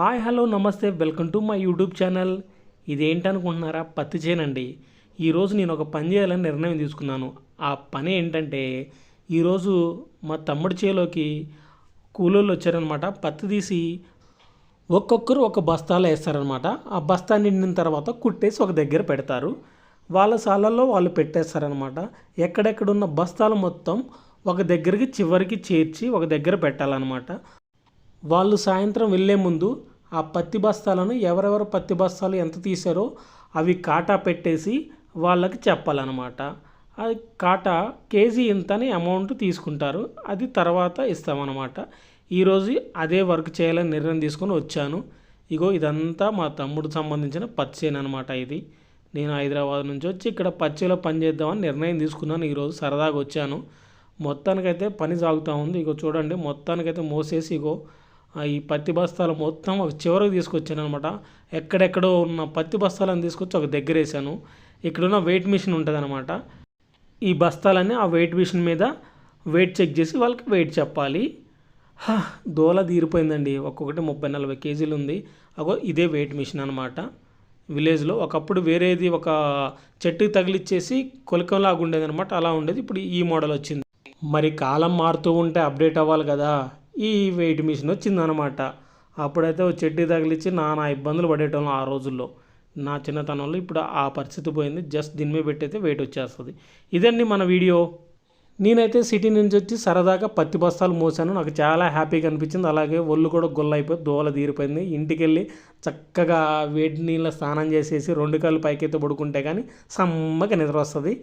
Hi hello నమస్తే welcome to my YouTube channel. ఇదేంటనుకుంటున్నారా? పత్తి చేనండి. ఈరోజు నేను ఒక పని చేయాలని నిర్ణయం తీసుకున్నాను. ఆ పని ఏంటంటే ఈరోజు మా తమ్ముడి చేలోకి కూలోళ్ళు వచ్చారనమాట. పత్తి తీసి ఒక్కొక్కరు ఒక బస్తాలో వేస్తారనమాట. ఆ బస్తా నిండిన తర్వాత కుట్టేసి ఒక దగ్గర పెడతారు. వాళ్ళ సాలల్లో వాళ్ళు పెట్టేస్తారనమాట. ఎక్కడెక్కడున్న బస్తాలు మొత్తం ఒక దగ్గరికి చివరికి చేర్చి ఒక దగ్గర పెట్టాలన్నమాట. వాళ్ళు సాయంత్రం వెళ్ళే ముందు ఆ పత్తి బస్తాలను ఎవరెవరు పత్తి బస్తాలు ఎంత తీసారో అవి కాటా పెట్టేసి వాళ్ళకి చెప్పాలన్నమాట. అది కాటా కేజీ ఇంత అని అమౌంట్ తీసుకుంటారు. అది తర్వాత ఇస్తామన్నమాట. ఈరోజు అదే వర్క్ చేయాలని నిర్ణయం తీసుకొని వచ్చాను. ఇగో ఇదంతా మా తమ్ముడు సంబంధించిన పచ్చేను అనమాట ఇది. నేను హైదరాబాద్ నుంచి వచ్చి ఇక్కడ పచ్చిలో పని చేద్దామని నిర్ణయం తీసుకున్నాను. ఈరోజు సరదాగా వచ్చాను. మొత్తానికైతే పని సాగుతూ ఉంది. ఇగో చూడండి మొత్తానికైతే మోసేసి ఇగో ఈ పత్తి బస్తాలు మొత్తం ఒక చివరకు తీసుకొచ్చాను అనమాట ఎక్కడెక్కడో ఉన్న పత్తి బస్తాలను తీసుకొచ్చి ఒక దగ్గర వేసాను ఇక్కడున్న వెయిట్ మిషన్ ఉంటుంది అనమాట ఈ బస్తాలన్నీ ఆ వెయిట్ మిషన్ మీద వెయిట్ చెక్ చేసి వాళ్ళకి వెయిట్ చెప్పాలి. దోల తీరిపోయిందండి. ఒక్కొక్కటి ముప్పై నలభై కేజీలు ఉంది. అగో ఇదే వెయిట్ మిషన్ అనమాట విలేజ్లో ఒకప్పుడు వేరేది ఒక చెట్టుకి తగిలిచ్చేసి కొలకంలాగా ఉండేది అనమాట అలా ఉండేది. ఇప్పుడు ఈ మోడల్ వచ్చింది. మరి కాలం మారుతూ ఉంటే అప్డేట్ అవ్వాలి కదా. ఈ వెయిట్ మిషన్ వచ్చిందనమాట అప్పుడైతే ఓ చెడ్డీ తగిలిచ్చి నానా ఇబ్బందులు పడేటోళ్ళం ఆ రోజుల్లో. నా చిన్నతనంలో ఇప్పుడు ఆ పరిస్థితి పోయింది. జస్ట్ దీని మీద పెట్టయితే వెయిట్ వచ్చేస్తుంది. ఇదండి మన వీడియో. నేనైతే సిటీ నుంచి వచ్చి సరదాగా పత్తి బస్తాలు మోసాను. నాకు చాలా హ్యాపీగా అనిపించింది. అలాగే ఒళ్ళు కూడా గొల్ల అయిపోయి దోల తీరిపోయింది. ఇంటికి వెళ్ళి చక్కగా వేడి నీళ్ళ స్నానం చేసేసి రెండు కాళ్ళు పైకైతే పడుకుంటే కానీ సమ్మగా నిద్ర వస్తుంది.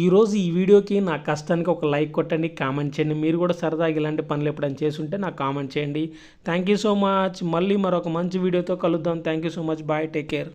ఈరోజు ఈ వీడియోకి నా కష్టానికి ఒక లైక్ కొట్టండి కామెంట్ చేయండి. మీరు కూడా సరదాగా ఇలాంటి పనులు ఎప్పుడైనా చేసుంటే నాకు కామెంట్ చేయండి. థ్యాంక్ యూ సో మచ్ మళ్ళీ మరొక మంచి వీడియోతో కలుద్దాం. Thank you so much bye take care